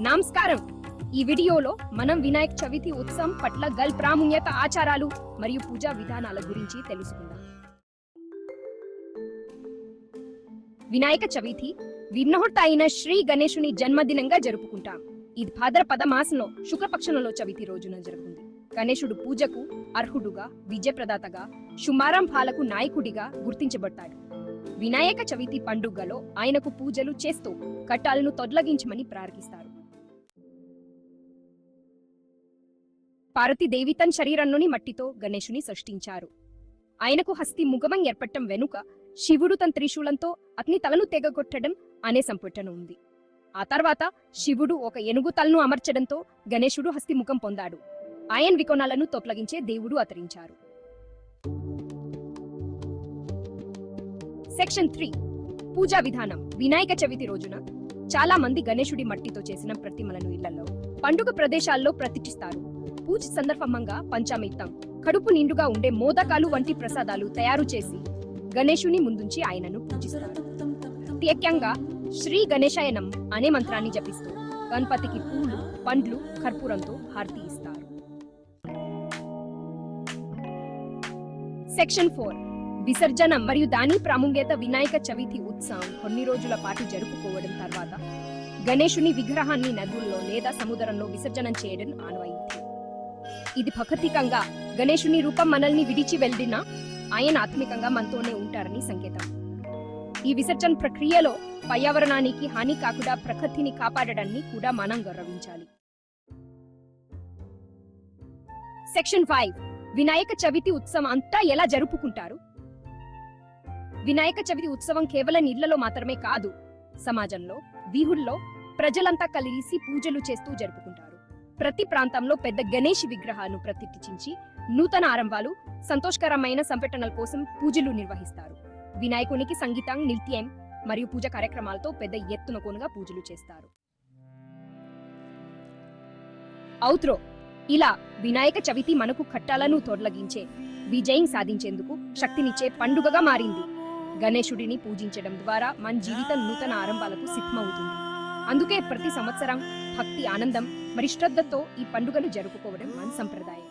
నమస్కారం. ఈ వీడియోలో మనం వినాయక చవితి ఉత్సవం పట్ల గల్ ప్రాముణ్యత ఆచారాలు మరియు పూజా విధానాల గురించి తెలుసుకుందాం. వినాయక చవితి విన్నహుర్త అయిన శ్రీ గణేశుని జన్మదినంగా జరుపుకుంటాం. ఇది భాద్రపద మాసంలో శుక్లపక్షంలో చవితి రోజున జరుగుతుంది. గణేశుడు పూజకు అర్హుడుగా విజయప్రదాతగా శుమారంభాలకు నాయకుడిగా గుర్తించబడతాడు. వినాయక చవితి పండుగలో ఆయనకు పూజలు చేస్తూ కట్టాలను తొలగించమని ప్రార్థిస్తారు. పార్వతీదేవి తన శరీరంలోని మట్టితో గణేశుని సృష్టించారు. ఆయనకు హస్తి ముఖమం ఏర్పడటం వెనుక శివుడు తన త్రిశూలంతో అతని తలను తెగగొట్టడం అనే సంపుటన ఉంది. ఆ తర్వాత శివుడు ఒక ఏనుగు తలను అమర్చడంతో గణేశుడు హస్తి ముఖం పొందాడు. ఆయన వికోణాలను తొలగించే దేవుడు అతరించారు. Section three. పూజా విధానం. వినాయక చవితి రోజున చాలా మంది గణేశుడి మట్టితో చేసిన ప్రతిమలను ఇళ్ళలో పండుగ ప్రదేశాల్లో ప్రతిష్ఠిస్తారు. పూజ సందర్భంగా పంచామిత్తం కడుపు నిండుగా ఉండే మోదకాలు వంటి ప్రసాదాలు తయారు చేసి గణేశుని ముందుంచి ఆయనను పూజిస్తారు. ప్రత్యేకంగా శ్రీ గణేశాయనం అనే మంత్రాన్ని జపిస్తూ గణపతికి పూలు పండ్లు కర్పూరంతో హారతి ఇస్తారు. Section four. విసర్జనం మరియు దాని ప్రాముఖ్యత వినాయక చవితి ఉత్సవం కొన్ని రోజుల పాటు జరుపుకోవడం తర్వాత గణేశుని విగ్రహాన్ని నదుల్లో లేదా సముద్రంలో విసర్జనం చేయడం ఆనవాయితీ. ఇది భౌతికంగా గణేశుని రూపం మనల్ని విడిచి వెళ్ళినా ఆయన ఆత్మికంగా మనతోనే ఉంటారని సంకేతం. ఈ విసర్జన ప్రక్రియలో పర్యావరణానికి హాని కాకుండా ప్రకృతిని కాపాడడాన్ని కూడా మనం గౌరవించాలి. Section five. వినాయక చవితి ఉత్సవం అంతా ఎలా జరుపుకుంటారు? వినాయక చవితి ఉత్సవం కేవలం ఇళ్ళలో మాత్రమే కాదు సమాజంలో వీహుల్లో ప్రజలంతా కలిసి పూజలు చేస్తూ జరుపుకుంటారు. ప్రతి ప్రాంతంలో పెద్ద గణేష్ విగ్రహాలను ప్రతిష్ఠించి నూతన ఆరంభాలు సంతోషకరమైన సంఘటనల కోసం పూజలు నిర్వహిస్తారు. వినాయకునికి సంగీతం నృత్యం మరియు పూజ కార్యక్రమాలతో పెద్ద ఎత్తున కొనుగా పూజలు చేస్తారు. ఔత్రో ఇలా వినాయక చవితి మనకు కట్టాలను తొలగించే విజయం సాధించేందుకు శక్తినిచ్చే పండుగగా మారింది. గణేశుడిని పూజించడం ద్వారా మన జీవితం నూతన ఆరంభాలకు సిద్ధమవుతుంది. అందుకే ప్రతి సంవత్సరం భక్తి ఆనందం మరి శ్రద్ధతో ఈ పండుగను జరుపుకోవడం మన సంప్రదాయం.